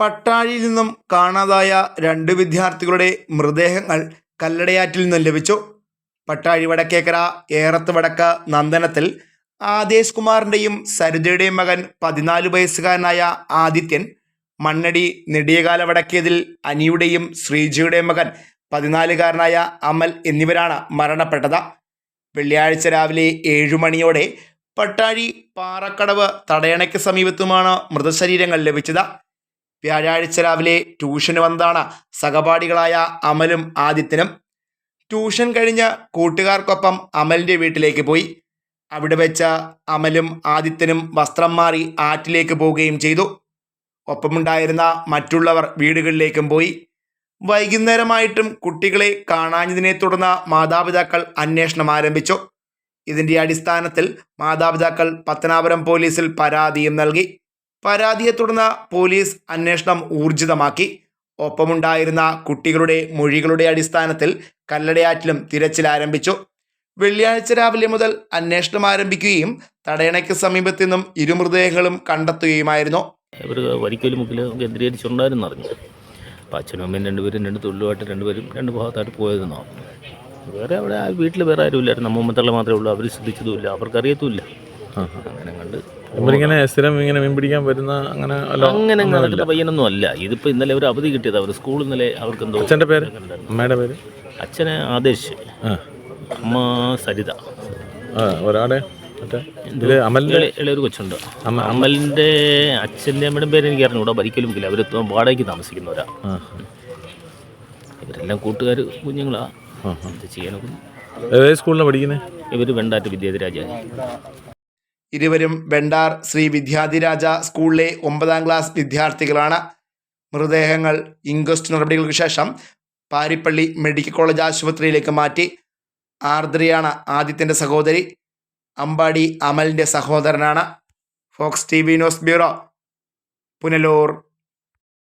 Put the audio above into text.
പട്ടാഴിയിൽ നിന്നും കാണാതായ രണ്ട് വിദ്യാർത്ഥികളുടെ മൃതദേഹങ്ങൾ കല്ലടയാറ്റിൽ നിന്നും ലഭിച്ചു. പട്ടാഴി വടക്കേക്കര ഏറത്ത് വടക്ക് നന്ദനത്തിൽ ആദേശ് കുമാറിന്റെയും സരിതയുടെയും മകൻ പതിനാല് വയസ്സുകാരനായ ആദിത്യൻ മണ്ണടി നെടിയകാല വടക്കേതിൽ അനിയുടെയും ശ്രീജിയുടെയും മകൻ പതിനാലുകാരനായ അമൽ എന്നിവരാണ് മരണപ്പെട്ടത്. വെള്ളിയാഴ്ച രാവിലെ ഏഴു മണിയോടെ പട്ടാഴി പാറക്കടവ് തടയണയ്ക്ക് സമീപത്തുമാണ് മൃതശരീരങ്ങൾ ലഭിച്ചത്. വ്യാഴാഴ്ച രാവിലെ ട്യൂഷന് വന്നതാണ് സഹപാഠികളായ അമലും ആദിത്യനും. ട്യൂഷൻ കഴിഞ്ഞ് കൂട്ടുകാർക്കൊപ്പം അമലിന്റെ വീട്ടിലേക്ക് പോയി. അവിടെ വെച്ച അമലും ആദിത്യനും വസ്ത്രം മാറി ആറ്റിലേക്ക് പോവുകയും ചെയ്തു. ഒപ്പമുണ്ടായിരുന്ന മറ്റുള്ളവർ വീടുകളിലേക്കും പോയി. വൈകുന്നേരമായിട്ടും കുട്ടികളെ കാണാഞ്ഞതിനെ തുടർന്ന് മാതാപിതാക്കൾ അന്വേഷണം ആരംഭിച്ചു. ഇതിന്റെ അടിസ്ഥാനത്തിൽ മാതാപിതാക്കൾ പത്തനാപുരം പോലീസിൽ പരാതിയും നൽകി. പരാതിയെ തുടർന്ന് പോലീസ് അന്വേഷണം ഊർജിതമാക്കി. ഒപ്പമുണ്ടായിരുന്ന കുട്ടികളുടെ മൊഴികളുടെ അടിസ്ഥാനത്തിൽ കല്ലടയാറ്റിലും തിരച്ചിൽ ആരംഭിച്ചു. വെള്ളിയാഴ്ച രാവിലെ മുതൽ അന്വേഷണം ആരംഭിക്കുകയും തടയണയ്ക്ക് സമീപത്തു നിന്നും ഇരുമൃതദേഹങ്ങളും കണ്ടെത്തുകയുമായിരുന്നു. ഒരു വരിക്കലും മുക്കിലും കേന്ദ്രീകരിച്ചുണ്ടായിരുന്നു അറിഞ്ഞു. അപ്പം അച്ഛനും അമ്മയും രണ്ടുപേരും രണ്ട് തൊഴിലുമായിട്ട് രണ്ടുപേരും രണ്ട് ഭാഗത്തായിട്ട് പോയതെന്നാണ്. വേറെ അവിടെ വീട്ടിൽ വേറെ ആരുമില്ലായിരുന്നു. ഇല്ലായിരുന്നു അമ്മ മാത്രമേ ഉള്ളൂ. അവർ ശ്രദ്ധിച്ചതുമില്ല. അവർക്കറിയത്തുമില്ല. അങ്ങനെ കണ്ട് ഇങ്ങനെ സ്ഥിരം ഇങ്ങനെ മീൻ പിടിക്കാൻ വരുന്ന അങ്ങനെ അങ്ങനെ നടക്കുന്ന പയ്യനൊന്നും അല്ല. ഇതിപ്പോ ഇന്നലെ ഒരു അവധി കിട്ടിയത് അവർ സ്കൂളിൽ ഇന്നലെ അവർക്ക് എന്തോ അച്ഛന്റെ പേര്? അമ്മയുടെ പേര്? അച്ഛനെ ആദേശ് അമ്മ സരിത. ഒരാടെ? കൊച്ചുണ്ട്. അമലിന്റെ അച്ഛന്റെ അമ്മയുടെ പേര് എനിക്ക് അറിഞ്ഞൂടാ. ഇല്ല. അവർ വാടകയ്ക്ക് താമസിക്കുന്നവരാ. ഇവരെല്ലാം കൂട്ടുകാർ കുഞ്ഞുങ്ങളാ. ചെയ്യാനൊക്കെ ഇവർ സ്കൂളിലാണ് പഠിക്കുന്നത് ഇവർ വെണ്ടാറ്റ് വിദ്യാധിരാജായി ഇരുവരും വെണ്ടാർ ശ്രീ വിദ്യാധിരാജ സ്കൂളിലെ ഒമ്പതാം ക്ലാസ് വിദ്യാർത്ഥികളാണ്. മൃതദേഹങ്ങൾ ഇൻക്വസ്റ്റ് നടപടികൾക്ക് ശേഷം പാരിപ്പള്ളി മെഡിക്കൽ കോളേജ് ആശുപത്രിയിലേക്ക് മാറ്റി. ആർദ്രയാണ് ആദിത്യന്റെ സഹോദരി. അമ്പാടി അമലിന്റെ സഹോദരനാണ്. Fox T V news bureau Punalur.